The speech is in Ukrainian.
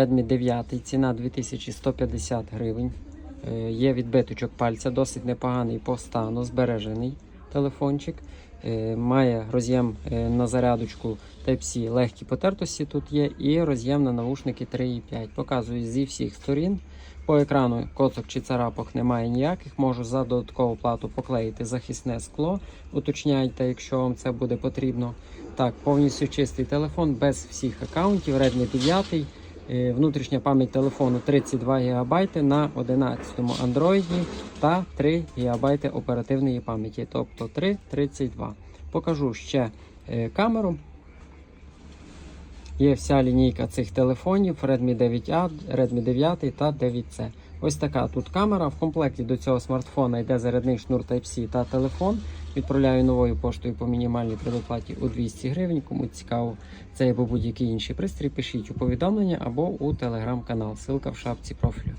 Redmi 9, ціна 2150 гривень. Е, Є відбиточок пальця, досить непоганий по стану, збережений телефончик. Е, Має роз'єм е, на зарядочку Type-C, легкі потертості тут є, і роз'єм на навушники 3.5. Показую зі всіх сторін. По екрану коцок чи царапок немає ніяких. Можу за додаткову плату поклеїти захисне скло. Уточняйте, якщо вам це буде потрібно. Так, повністю чистий телефон без всіх аккаунтів. Redmi 9. Е, Внутрішня пам'ять телефону 32 ГБ на 11 Android та 3 ГБ оперативної пам'яті, тобто 3,32. Покажу ще е, камеру. Є вся лінійка цих телефонів Redmi 9A, Redmi 9 та 9C. Ось така тут камера. В комплекті до цього смартфона йде зарядний шнур Type-C та телефон. Відправляю новою поштою по мінімальній предоплаті у 200 гривень. Кому цікаво це або будь-який інший пристрій, пишіть у повідомлення або у телеграм-канал. Силка в шапці профілю.